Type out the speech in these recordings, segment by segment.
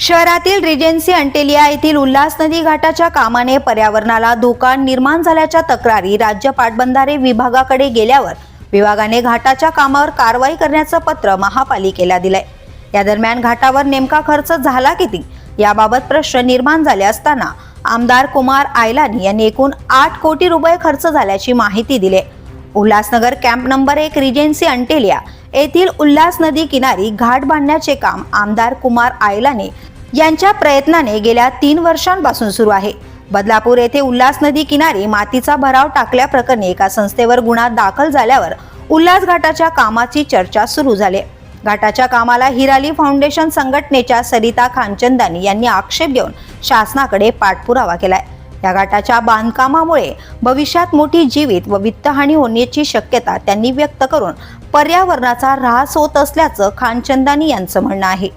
शहरातील रिजेन्सी अंटेलिया येथील उल्हास नदी घाटाच्या कामाने पर्यावरणाला धोका निर्माण झाल्याच्या तक्रारी राज्य पाटबंधारे विभागाकडे गेल्यावर विभागाने घाटाच्या कामावर कारवाई करण्याचं पत्र महापालिकेला दिलंय या दरम्यान घाटावर नेमका खर्च झाला किती याबाबत प्रश्न निर्माण झाले असताना आमदार कुमार आयलानी यांनी एकूण आठ कोटी रुपये खर्च झाल्याची माहिती दिली आहे. उल्हासनगर कॅम्प नंबर एक रिजेन्सी अंटेलिया येथील उल्हास नदी किनारी घाट बांधण्याचे काम आमदार कुमार आयलाने यांच्या प्रयत्नाने गेल्या तीन वर्षांपासून सुरू आहे. बदलापूर येथे उल्हास नदी किनारी मातीचा भराव टाकल्याप्रकरणी एका संस्थेवर गुन्हा दाखल झाल्यावर उल्हास घाटाच्या कामाची चर्चा सुरू झाली. घाटाच्या कामाला हिराली फाउंडेशन संघटनेच्या सरिता खानचंदानी यांनी आक्षेप घेऊन शासनाकडे पाठपुरावा केलाय. या घाटाच्या बांधकामामुळे भविष्यात मोठी जीवित व वित्तहानी होण्याची शक्यता त्यांनी व्यक्त करून पर्यावरणाचा ऱ्हास होत असल्याचं खानचंदानी यांचं म्हणणं आहे.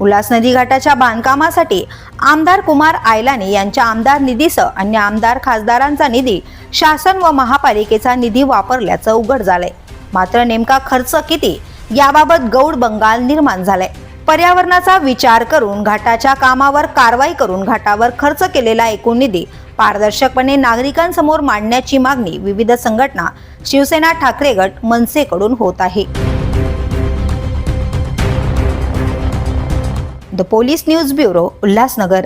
उल्हास नदी घाटाच्या बांधकामासाठी आमदार कुमार आयलानी यांच्या आमदार निधीसह अन्य आमदार खासदारांचा निधी शासन व महापालिकेचा निधी वापरल्याचं उघड झालंय. मात्र नेमका खर्च किती? याबाबत गौड बंगाल निर्माण झालाय. पर्यावरणाचा विचार करून घाटाच्या कामावर कारवाई करून घाटावर खर्च केलेला एकूण निधी पारदर्शकपणे नागरिकांसमोर मांडण्याची मागणी विविध संघटना शिवसेना ठाकरे गट मनसेकडून होत आहे. The police news bureau Ulhasnagar.